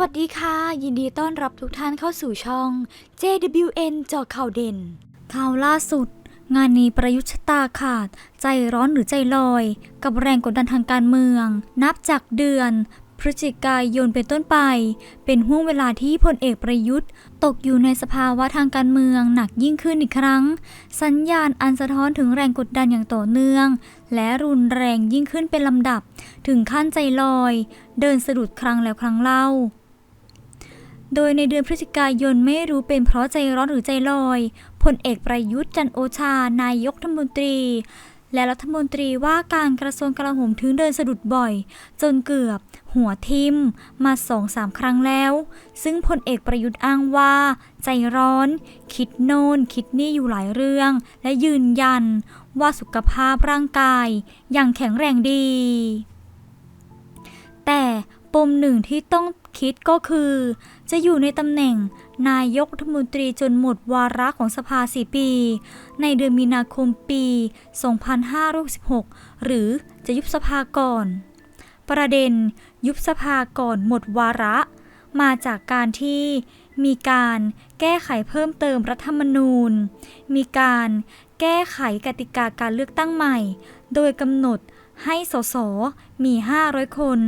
วัสดีค่ะ ยินดีต้อนรับทุกท่านเข้าสู่ช่อง JWN จอข่าวเด่น ข่าวล่าสุด งานนี้ประยุทธ์ชะตาขาด ใจร้อนหรือใจลอย กับแรงกดดันทางการเมือง นับจากเดือน พฤศจิกายนเป็นต้นไป เป็นห่วงเวลาที่พลเอกประยุทธ์ ตกอยู่ในสภาวะทางการเมืองหนักยิ่งขึ้นอีกครั้ง สัญญาณอันสะท้อนถึงแรงกดดันอย่างต่อเนื่อง และรุนแรงยิ่งขึ้นเป็นลำดับ ถึงขั้นใจลอยเดินสะดุดครั้งแล้วครั้งเล่า โดยในเดือนพฤศจิกายนไม่รู้เป็นเพราะใจร้อนหรือใจลอยพลเอกประยุทธ์จันโอชานายกรัฐมนตรี และรัฐมนตรีว่าการกระทรวงกลาโหมถึงเดินสะดุดบ่อย จนเกือบหัวทิมมาสองสามครั้งแล้ว ซึ่งพลเอกประยุทธ์อ้างว่า ใจร้อน คิดโน่นคิดนี่อยู่หลายเรื่อง และยืนยันว่าสุขภาพร่างกายยังแข็งแรงดี แต่ ปมหนึ่งที่ต้องคิดก็คือ จะอยู่ในตำแหน่งนายกรัฐมนตรีจนหมดวาระของสภาสี่ปี ในเดือนมีนาคมปี 2566 หรือจะยุบสภาก่อน ประเด็นยุบสภาก่อนหมดวาระ มาจากการที่มีการแก้ไขเพิ่มเติมรัฐธรรมนูญ มีการแก้ไขกติกาการเลือกตั้งใหม่ โดยกำหนดให้สสมี 500 คน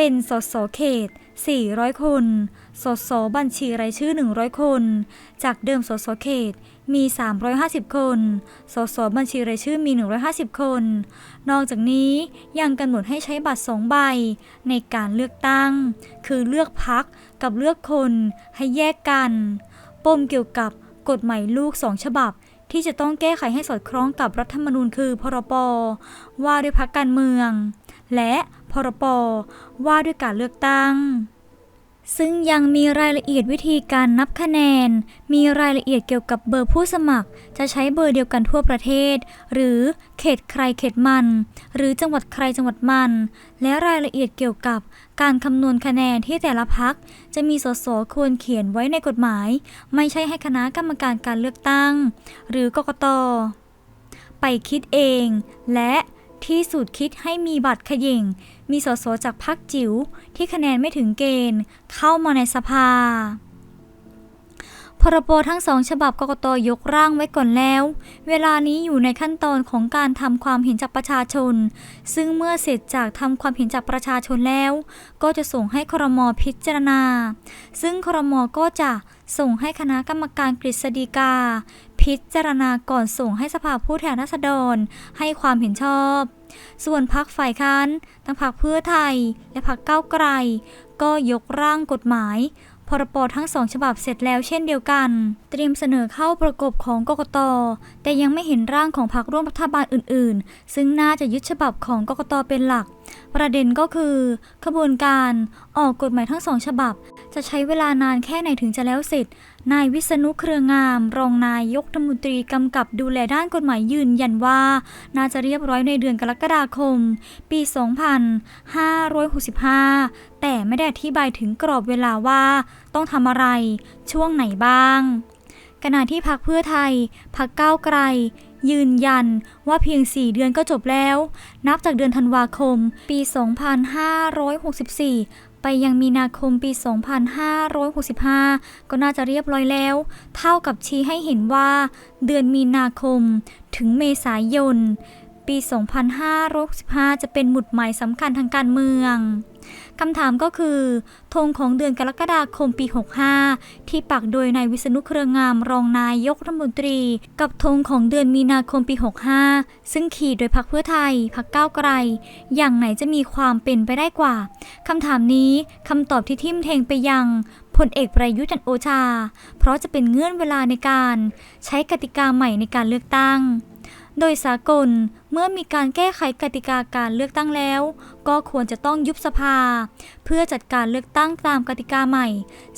เป็นสสเขต 400 คน สสบัญชีรายชื่อ 100 คน จากเดิมสสเขตมี 350 คน สสบัญชีรายชื่อมี 150 คน นอกจากนี้ยังกำหนดให้ใช้บัตรสองใบ ในการเลือกตั้ง คือเลือกพักกับเลือกคนให้แยกกัน ปมเกี่ยวกับกฎหมายลูกสองฉบับที่จะต้องแก้ไขให้สอดคล้องกับรัฐธรรมนูญคือ พรปว่าด้วยพักการเมือง และ พรปว่าด้วยการเลือกตั้ง ซึ่งยังมีรายละเอียดวิธีการนับคะแนน มีรายละเอียดเกี่ยวกับเบอร์ผู้สมัคร จะใช้เบอร์เดียวกันทั่วประเทศ หรือเขตใครเขตมัน หรือจังหวัดใครจังหวัดมัน และรายละเอียดเกี่ยวกับการคำนวณคะแนนที่แต่ละพักจะมีสสควรเขียนไว้ในกฎหมาย ไม่ใช่ให้คณะกรรมการการเลือกตั้ง หรือกกตไปคิดเอง และ ที่สุดคิดให้มีบัตรขย่ง มีสสจากพรรคจิ๋วที่คะแนนไม่ถึงเกณฑ์ เข้ามาในสภา พรบทั้งสองฉบับกกตยกร่างไว้ก่อนแล้ว เวลานี้อยู่ในขั้นตอนของการทำความเห็นจากประชาชน ซึ่งเมื่อเสร็จจากทำความเห็นจากประชาชนแล้ว ก็จะส่งให้ครมพิจารณา ซึ่งครมก็จะส่งให้คณะกรรมการกฤษฎีกา พิจารณาก่อนส่งให้สภาผู้แทนราษฎรให้ความเห็นชอบ ส่วนพักฝ่ายค้านทั้งพักเพื่อไทยและพักก้าไกล ก็ยกร่างกฎหมาย พรบทั้งสองฉบับเสร็จแล้วเช่นเดียวกัน เตรียมเสนอเข้าประกบของกกต แต่ยังไม่เห็นร่างของพรรคร่วมรัฐบาลอื่น ๆ ซึ่งน่าจะยึดฉบับของกกตเป็นหลัก ประเด็นก็คือขบวนการออกกฎหมายทั้งสองฉบับ จะใช้เวลานานแค่ไหนถึงจะแล้วเสร็จ นายวิษณุเครืองาม รองนายยกรัฐมนตรีกำกับดูแลด้านกฎหมายยืนยันว่า น่าจะเรียบร้อยในเดือนกรกฎาคม ปี 2565 แต่ไม่ได้อธิบายถึงกรอบเวลาว่าต้องทำอะไรช่วงไหนบ้าง ขณะที่พักเพื่อไทย พักก้าวไกล ยืนยันว่าเพียง 4 เดือนก็จบแล้ว นับจากเดือนธันวาคม ปี 2564ไปยังมีนาคมปี 2565 ก็น่าจะเรียบร้อยแล้ว เท่ากับชี้ให้เห็นว่า เดือนมีนาคมถึงเมษายน ปี 2565 จะเป็นหมุดหมายสำคัญทางการเมือง คำถามก็คือธงของเดือนกรกฎาคมปี 65 ที่ปักโดยนายวิษณุเครืองามรองนายกรัฐมนตรี กับธงของเดือนมีนาคมปี 65 ซึ่งขีดโดยพรรคเพื่อไทยพรรคก้าวไกล อย่างไหนจะมีความเป็นไปได้กว่าคำถามนี้คำตอบที่ทิมเทงไปยังพลเอกประยุทธ์จันโอชา เพราะจะเป็นเงื่อนเวลาในการ ใช้กติกาใหม่ในการเลือกตั้ง โดยสากลเมื่อมีการแก้ไขกติกาการเลือกตั้งแล้ว ก็ควรจะต้องยุบสภา เพื่อจัดการเลือกตั้งตามกติกาใหม่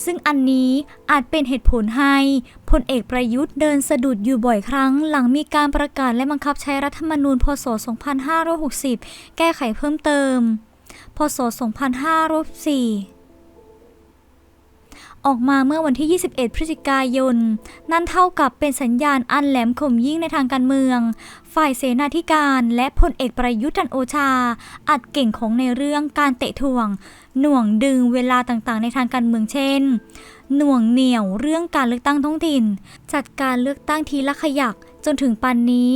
ซึ่งอันนี้อาจเป็นเหตุผลให้พลเอกประยุทธ์เดินสะดุดอยู่บ่อยครั้ง หลังมีการประกาศและบังคับใช้รัฐธรรมนูญพศ 2560 แก้ไขเพิ่มเติม พศ 2504 ออกมาเมื่อวันที่ 21 พฤศจิกายน นั่นเท่ากับเป็นสัญญาณอันแหลมคมยิ่งในทางการเมือง ฝ่ายเสนาธิการและพลเอกประยุทธ์จันโอชา อัดเก่งของในเรื่องการเตะถ่วง หน่วงดึงเวลาต่างๆ ในทางการเมืองเช่น หน่วงเหนี่ยวเรื่องการเลือกตั้งท้องถิ่น จัดการเลือกตั้งทีละขยักจนถึงปันนี้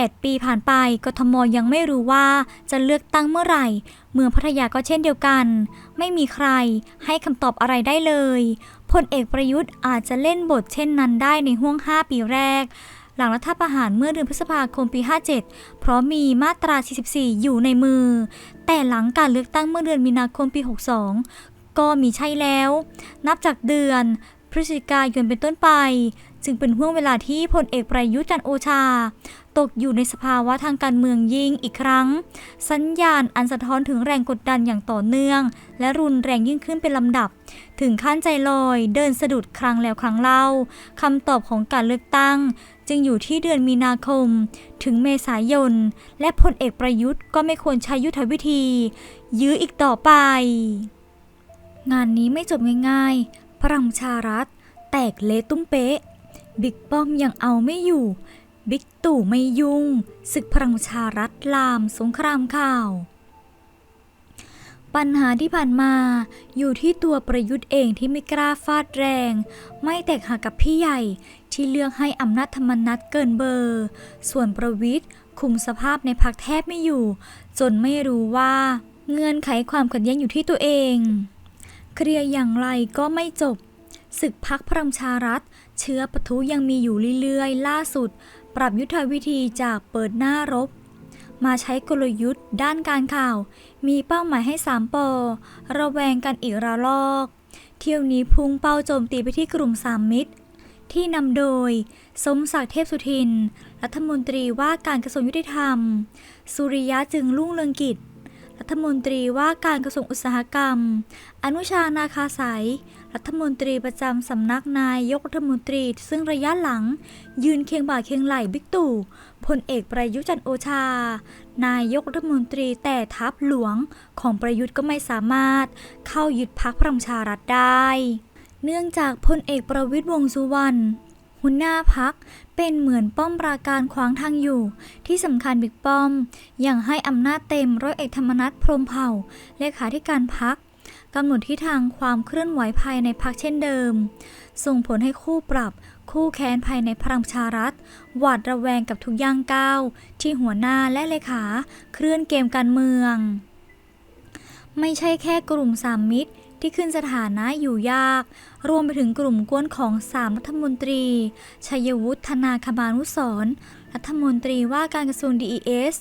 8 ปีผ่านไปกทมยังไม่รู้ว่าจะเลือกตั้งเมื่อไหร่ เมืองพัทยาก็เช่นเดียวกัน ไม่มีใครให้คำตอบอะไรได้เลยพลเอกประยุทธ์อาจจะเล่นบทเช่นนั้นได้ในห่วง 5 ปีแรก หลังรัฐประหารเมื่อเดือนพฤษภาคมปี 57 เพราะมีมาตรา 44 อยู่ในมือ แต่หลังการเลือกตั้งเมื่อเดือนมีนาคมปี 62 ก็มีใช่แล้ว นับจากเดือนพฤศจิกายนเป็นต้นไป จึงเป็นห่วงเวลาที่พลเอกประยุทธ์จันโอชา ตกอยู่ในสภาวะทางการเมืองยิ่งอีกครั้ง สัญญาณอันสะท้อนถึงแรงกดดันอย่างต่อเนื่อง และรุนแรงยิ่งขึ้นเป็นลำดับ ถึงขั้นใจลอยเดินสะดุดครั้งแล้วครั้งเล่าคำตอบของการเลือกตั้ง จึงอยู่ที่เดือนมีนาคม ถึงเมษายน และพลเอกประยุทธ์ก็ไม่ควรใช้ยุทธวิธี ยื้ออีกต่อไป งานนี้ไม่จบง่ายๆพลังประชารัฐแตกเละตุ้มเป๊ะ บิ๊กป้อมยังเอาไม่อยู่ บิ๊กตู่ไม่ยุ่ง ศึกพลังชารัฐลามสงครามข่าว ปัญหาที่ผ่านมาอยู่ที่ตัวประยุทธ์เองที่ไม่กล้าฟาดแรง ไม่แตกหักกับพี่ใหญ่ที่เลือกให้อำนาจธรรมนัตเกินเบอร์ ส่วนประวิทย์คุมสภาพในพักแทบไม่อยู่ จนไม่รู้ว่า เงื่อนไขความขัดแย้งอยู่ที่ตัวเอง เคลียร์อย่างไรก็ไม่จบศึกพักพลังชารัฐ เชื้อปะทุยังมีอยู่เรื่อยๆ ล่าสุด ปรับยุทธวิธีจากเปิดหน้ารบ มาใช้กลยุทธ์ด้านการข่าว มีเป้าหมายให้สามปอระแวงกันอีกระลอก เที่ยวนี้พุ่งเป้าโจมตีไปที่กลุ่มสามมิตร ที่นำโดย สมศักดิ์เทพสุทิน รัฐมนตรีว่าการกระทรวงยุติธรรม สุริยะจึงรุ่งเรืองกิจ รัฐมนตรีว่าการกระทรวงอุตสาหกรรม อนุชานาคาสาย รัฐมนตรีประจำสำนักนายยกรัฐมนตรี ซึ่งระยะหลัง ยืนเคียงบ่าเคียงไหล่บิ๊กตู่พลเอกประยุจันโอชา นายกรัฐมนตรีแต่ทัพหลวงของประยุทธ์ก็ไม่สามารถเข้ายึดพักพลังชารัฐได้ เนื่องจากพลเอกประวิตยวงษ์สุวรรณหัวหน้าพักเป็นเหมือนป้อมปราการขวางทางอยู่ ที่สำคัญบิ๊กป้อมยังให้อำนาจเต็มร้อยเอกธรรมนัฐพรมเผ่าเลขาธิการพัก กำหนดทิศทางความเคลื่อนไหวภายในพักเช่นเดิม ส่งผลให้คู่ปรับ คู่แค้นภายในพลังชารัฐ หวาดระแวงกับทุกย่างก้าว ที่หัวหน้าและเลขาเคลื่อนเกมการเมือง ไม่ใช่แค่กลุ่มสามมิตรที่ขึ้นสถานะอยู่ยาก รวมไปถึงกลุ่มกวนของสามรัฐมนตรี ชัยวุฒิธนาคมานุสรรัฐมนตรีว่าการกระทรวง DES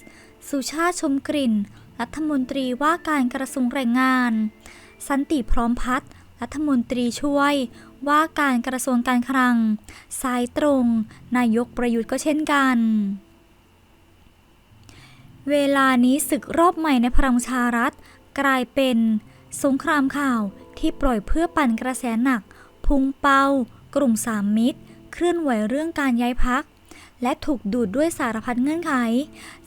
สุชาติชมกลิ่น รัฐมนตรีว่าการกระทรวงแรงงาน สันติพร้อมพัฒน์รัฐมนตรีช่วยว่าการกระทรวงการคลัง สายตรง นายกประยุทธ์ก็เช่นกัน เวลานี้ศึกรอบใหม่ในพลังชารัฐ กลายเป็นสงครามข่าวที่ปล่อยเพื่อปั่นกระแสหนัก พุงเป้า กลุ่มสามมิตร เคลื่อนไหวเรื่องการย้ายพัก และถูกดูดด้วยสารพัดเงื่อนไข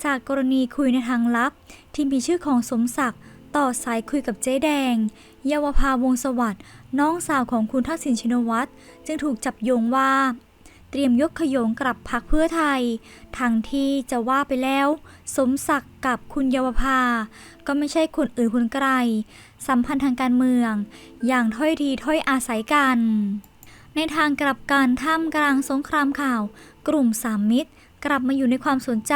จากกรณีคุยในทางลับ ที่มีชื่อของสมศักดิ์ต่อสายคุยกับเจ๊แดง เยาวภาวงสวัสด์น้องสาวของคุณทักษิณชินวัตรจึงถูกจับโยงว่า เตรียมยกขยงกลับพักเพื่อไทยทางที่จะว่าไปแล้ว สมศักดิ์กับคุณเยาวภา ก็ไม่ใช่คนอื่นคนไกล สัมพันธ์ทางการเมือง อย่างถ้อยทีถ้อยอาศัยกัน ในทางกลับกันท่ามกลางสงครามข่าว กลุ่มสามมิตร กลับมาอยู่ในความสนใจ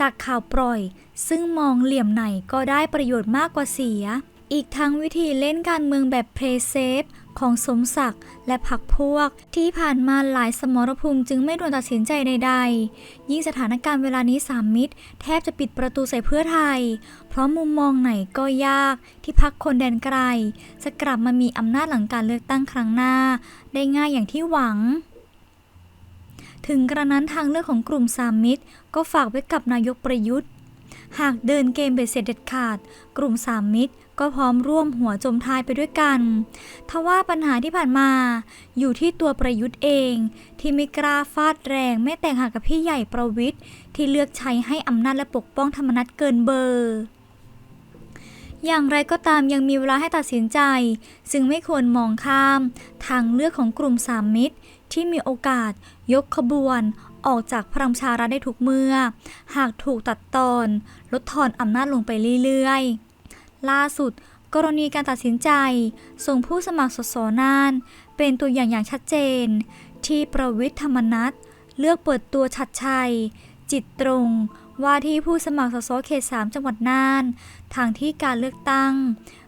จากข่าวปล่อย ซึ่งมองเหลี่ยมไหนก็ได้ประโยชน์มากกว่าเสีย อีกทั้งวิธีเล่นการเมืองแบบเพลย์เซฟของสมศักดิ์และพรรคพวก ที่ผ่านมาหลายสมรภูมิจึงไม่ด่วนตัดสินใจใดๆ ยิ่งสถานการณ์เวลานี้สามมิตร แทบจะปิดประตูใส่เพื่อไทย เพราะมุมมองไหนก็ยากที่พักคนแดนไกล จะกลับมามีอำนาจหลังการเลือกตั้งครั้งหน้า ได้ง่ายอย่างที่หวังถึงกระนั้นทางเลือกของกลุ่มสามมิตร ก็ฝากไว้กับนายกประยุทธ์ หากเดินเกมเบ็ดเสร็จเด็ดขาด กลุ่มสามมิตรก็พร้อมร่วมหัวจมทายไปด้วยกัน ทว่าปัญหาที่ผ่านมา อยู่ที่ตัวประยุทธ์เอง ที่ไม่กล้าฟาดแรงไม่แต่งหากกับพี่ใหญ่ประวิทย์ที่เลือกใช้ให้อำนาจและปกป้องธรรมนัตเกินเบอร์ อย่างไรก็ตามยังมีเวลาให้ตัดสินใจ ซึ่งไม่ควรมองข้าม ทางเลือกของกลุ่มสามมิตรที่มีโอกาสยกขบวน ออกจากพลังประชารัฐได้ทุกเมื่อ หากถูกตัดตอนลดทอนอำนาจลงไปเรื่อยๆ ล่าสุดกรณีการตัดสินใจ ส่งผู้สมัครสสน่าน เป็นตัวอย่างอย่างชัดเจน ที่ประวิทย์ธรรมนัฐเลือกเปิดตัวชัดชัย จิตตรง ว่าที่ผู้สมัครสสเขต 3 จังหวัดน่าน ทางที่การเลือกตั้ง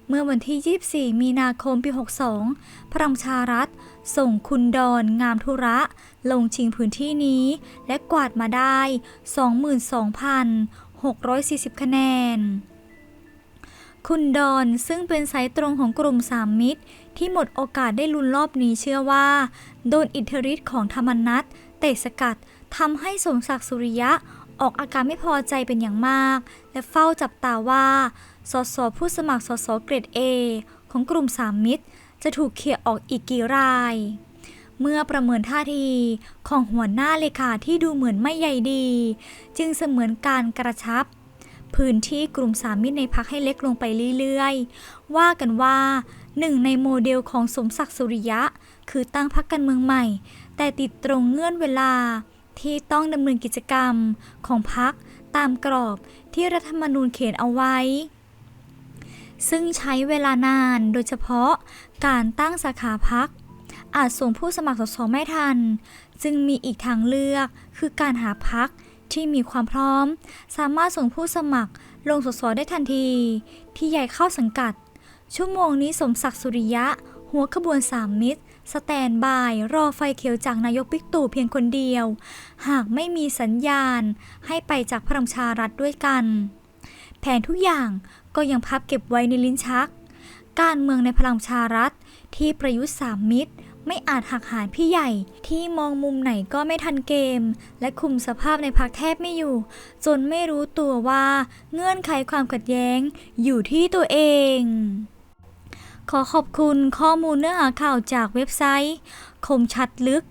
เมื่อวันที่ 24 มีนาคมปี 62 พลังประชารัฐ ส่งคุณดอนงามธุระ ลงชิงพื้นที่นี้ และกวาดมาได้ 22,640 คะแนน คุณดอนซึ่งเป็นสายตรงของกลุ่มสามมิตร ที่หมดโอกาสได้ลุ้นรอบนี้เชื่อว่า โดนอิทธิฤทธิ์ของธรรมนัตเตะสกัดทำให้สมศักดิ์สุริยะออกอาการไม่พอใจเป็นอย่างมาก และเฝ้าจับตาว่าสสผู้สมัครสสเกรด A ของกลุ่มสามมิตร จะถูกเขี่ยออกอีกกี่ราย เมื่อประเมินท่าทีของหัวหน้าเลขาที่ดูเหมือนไม่ใยดี จึงเสมือนการกระชับ พื้นที่กลุ่มสามมิตรในพักให้เล็กลงไปเรื่อยๆ ว่ากันว่าหนึ่งในโมเดลของสมศักดิ์สุริยะ คือตั้งพักการเมืองใหม่ แต่ติดตรงเงื่อนเวลาที่ต้องดำเนินกิจกรรมของพักตามกรอบที่รัฐธรรมนูญเขียนเอาไว้ ซึ่งใช้เวลานานโดยเฉพาะการตั้งสาขาพัก อาจส่งผู้สมัครสสไม่ทัน จึงมีอีกทางเลือกคือการหาพักที่มีความพร้อม สามารถส่งผู้สมัครลงสสได้ทันที ที่ใหญ่เข้าสังกัด ชั่วโมงนี้สมศักดิ์สุริยะ หัวขบวนสามมิตร สแตนบาย รอไฟเขียวจากนายกบิ๊กตู่เพียงคนเดียว หากไม่มีสัญญาณให้ไปจากพลังประชารัฐด้วยกัน แผนทุกอย่าง ก็ยังพับเก็บไว้ในลิ้นชัก การเมืองในพลังชารัฐ ที่ประยุทธ์สามมิตร ไม่อาจหักหานพี่ใหญ่ที่มองมุมไหนก็ไม่ทันเกม และคุมสภาพในพักแทบไม่อยู่ จนไม่รู้ตัวว่าเงื่อนไขความขัดแย้งอยู่ที่ตัวเอง ขอขอบคุณข้อมูลเนื้อหาข่าวจากเว็บไซต์ คมชัดลึก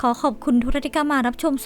ขอขอบคุณทุกท่านที่เข้ามารับชม